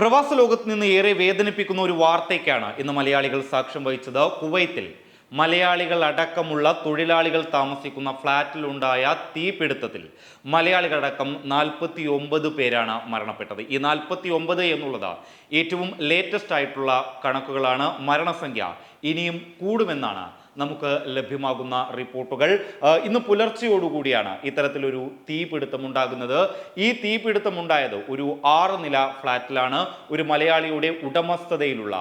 പ്രവാസ ലോകത്ത് നിന്ന് ഏറെ വേദനിപ്പിക്കുന്ന ഒരു വാർത്തയ്ക്കാണ് ഇന്ന് മലയാളികൾ സാക്ഷ്യം വഹിച്ചത്. കുവൈത്തിൽ മലയാളികൾ അടക്കമുള്ള തൊഴിലാളികൾ താമസിക്കുന്ന ഫ്ളാറ്റിലുണ്ടായ തീപിടുത്തത്തിൽ മലയാളികളടക്കം നാൽപ്പത്തി ഒമ്പത് പേരാണ് മരണപ്പെട്ടത്. ഈ നാൽപ്പത്തി ഒമ്പത് എന്നുള്ളത് ഏറ്റവും ലേറ്റസ്റ്റ് ആയിട്ടുള്ള കണക്കുകളാണ്. മരണസംഖ്യ ഇനിയും കൂടുമെന്നാണ് നമുക്ക് ലഭ്യമാകുന്ന റിപ്പോർട്ടുകൾ. ഇന്ന് പുലർച്ചയോടുകൂടിയാണ് ഇത്തരത്തിലൊരു തീപിടുത്തം ഉണ്ടാകുന്നത് ഈ തീപിടുത്തം ഉണ്ടായത് ഒരു ആറ് നില ഫ്ലാറ്റിലാണ് ഒരു മലയാളിയുടെ ഉടമസ്ഥതയിലുള്ള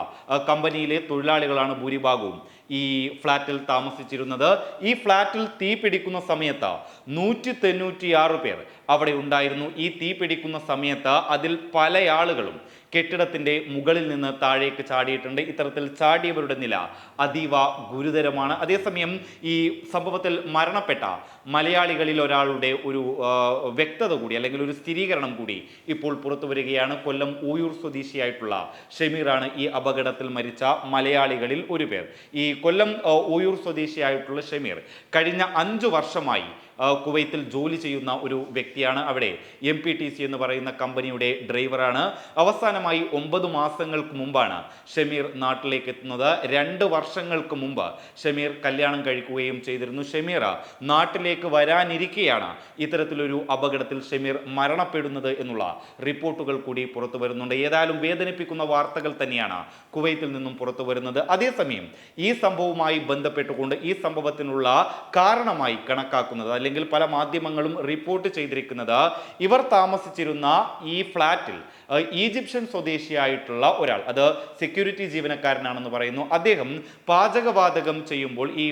കമ്പനിയിലെ തൊഴിലാളികളാണ് ഭൂരിഭാഗവും. ഈ ഫ്ലാറ്റിൽ താമസിച്ചിരുന്നത്. ഈ ഫ്ലാറ്റിൽ തീ പിടിക്കുന്ന സമയത്ത് നൂറ്റി തൊണ്ണൂറ്റിയാറ് പേർ അവിടെ ഉണ്ടായിരുന്നു. ഈ തീ പിടിക്കുന്ന സമയത്ത് അതിൽ പല ആളുകളും കെട്ടിടത്തിന്റെ മുകളിൽ നിന്ന് താഴേക്ക് ചാടിയിട്ടുണ്ട്. ഇത്തരത്തിൽ ചാടിയവരുടെ നില അതീവ ഗുരുതരമാണ്. അതേസമയം ഈ സംഭവത്തിൽ മരണപ്പെട്ട മലയാളികളിൽ ഒരാളുടെ ഒരു വ്യക്തത കൂടി അല്ലെങ്കിൽ ഒരു സ്ഥിരീകരണം കൂടി ഇപ്പോൾ പുറത്തു വരികയാണ്. കൊല്ലം ഊയൂർ സ്വദേശിയായിട്ടുള്ള ഷമീറാണ് ഈ അപകടത്തിൽ മരിച്ച മലയാളികളിൽ ഒരു പേർ. ഈ കൊല്ലം ഊയൂർ സ്വദേശിയായിട്ടുള്ള ഷമീർ. കഴിഞ്ഞ അഞ്ചു വർഷമായി കുവൈത്തിൽ ജോലി ചെയ്യുന്ന ഒരു വ്യക്തിയാണ് അവിടെ. എം പി ടി സി എന്ന് പറയുന്ന കമ്പനിയുടെ ഡ്രൈവറാണ്. അവസാനമായി ഒമ്പത് മാസങ്ങൾക്ക് മുമ്പാണ് ഷമീർ നാട്ടിലേക്ക് എത്തുന്നത്. രണ്ട് വർഷങ്ങൾക്ക് മുമ്പ് ഷമീർ കല്യാണം കഴിക്കുകയും ചെയ്തിരുന്നു. ഷമീർ നാട്ടിലേക്ക് വരാനിരിക്കെയാണ് ഇത്തരത്തിലൊരു അപകടത്തിൽ ഷമീർ മരണപ്പെടുന്നത് എന്നുള്ള റിപ്പോർട്ടുകൾ കൂടി പുറത്തു വരുന്നുണ്ട്. ഏതായാലും വേദനിപ്പിക്കുന്ന വാർത്തകൾ തന്നെയാണ് കുവൈത്തിൽ നിന്നും പുറത്തു വരുന്നത്. അതേസമയം ഈ സംഭവവുമായി ബന്ധപ്പെട്ടുകൊണ്ട് ഈ സംഭവത്തിനുള്ള കാരണമായി കണക്കാക്കുന്നത് അല്ലെങ്കിൽ പല മാധ്യമങ്ങളും റിപ്പോർട്ട് ചെയ്തിരിക്കുന്നത് ഇവർ താമസിച്ചിരുന്ന ഈ ഫ്ലാറ്റിൽ ഈജിപ്ഷ്യൻ സ്വദേശിയായിട്ടുള്ള ഒരാൾ അത് സെക്യൂരിറ്റി ജീവനക്കാരനാണെന്ന് പറയുന്നു. അദ്ദേഹം പാചകവാതകം ചെയ്യുമ്പോൾ ഈ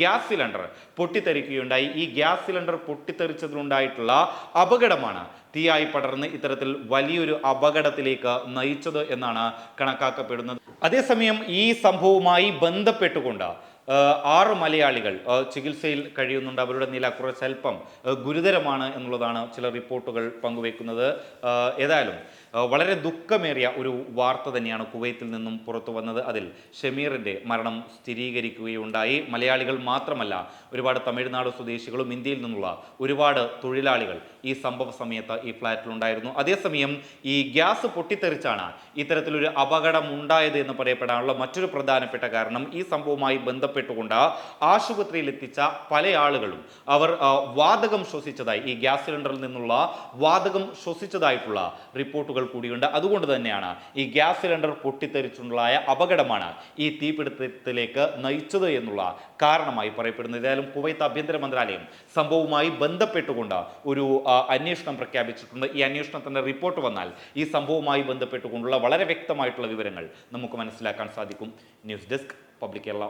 ഗ്യാസ് സിലിണ്ടർ പൊട്ടിത്തെറിക്കുകയുണ്ടായി. ഈ ഗ്യാസ് സിലിണ്ടർ പൊട്ടിത്തെറിച്ചതിലുണ്ടായിട്ടുള്ള അപകടമാണ് തീയായി പടർന്ന് ഇത്തരത്തിൽ വലിയൊരു അപകടത്തിലേക്ക് നയിച്ചത് എന്നാണ് കണക്കാക്കപ്പെടുന്നത്. അതേസമയം ഈ സംഭവവുമായി ബന്ധപ്പെട്ടുകൊണ്ട് ആറ് മലയാളികൾ ചികിത്സയിൽ കഴിയുന്നുണ്ട്. അവരുടെ നില കുറച്ചൽപ്പം ഗുരുതരമാണ് എന്നുള്ളതാണ് ചില റിപ്പോർട്ടുകൾ പങ്കുവെക്കുന്നത് ഏതായാലും വളരെ ദുഃഖമേറിയ ഒരു വാർത്ത തന്നെയാണ് കുവൈത്തിൽ നിന്നും പുറത്തു വന്നത്. അതിൽ ഷമീറിന്റെ മരണം സ്ഥിരീകരിക്കുകയുണ്ടായി. മലയാളികൾ മാത്രമല്ല ഒരുപാട് തമിഴ്നാട് സ്വദേശികളും ഇന്ത്യയിൽ നിന്നുള്ള ഒരുപാട് തൊഴിലാളികൾ ഈ സംഭവ സമയത്ത് ഈ ഫ്ലാറ്റിലുണ്ടായിരുന്നു അതേസമയം ഈ ഗ്യാസ് പൊട്ടിത്തെറിച്ചാണ് ഇത്തരത്തിലൊരു അപകടം ഉണ്ടായത് എന്ന് പറയപ്പെടാനുള്ള മറ്റൊരു പ്രധാനപ്പെട്ട കാരണം ഈ സംഭവവുമായി ബന്ധപ്പെട്ടുകൊണ്ട് ആശുപത്രിയിൽ എത്തിച്ച പല ആളുകളും അവർ വാതകം ശ്വസിച്ചതായി ഈ ഗ്യാസ് സിലിണ്ടറിൽ നിന്നുള്ള വാതകം ശ്വസിച്ചതായിട്ടുള്ള റിപ്പോർട്ടുകൾ കൂടിയുണ്ട്. അതുകൊണ്ട് തന്നെയാണ് ഈ ഗ്യാസ് സിലിണ്ടർ പൊട്ടിത്തെറിച്ചുണ്ടായ അപകടമാണ് ഈ തീപിടുത്തത്തിലേക്ക് നയിച്ചത് എന്നുള്ള കാരണമായി പറയപ്പെടുന്നത്. ഏതായാലും കുവൈത്ത് ആഭ്യന്തര മന്ത്രാലയം സംഭവവുമായി ബന്ധപ്പെട്ടുകൊണ്ട് ഒരു അന്വേഷണം പ്രഖ്യാപിച്ചിട്ടുണ്ട്. ഈ അന്വേഷണത്തിന്റെ റിപ്പോർട്ട് വന്നാൽ ഈ സംഭവവുമായി ബന്ധപ്പെട്ടുകൊണ്ടുള്ള വളരെ വ്യക്തമായിട്ടുള്ള വിവരങ്ങൾ നമുക്ക് മനസ്സിലാക്കാൻ സാധിക്കും. News desk public Kerala.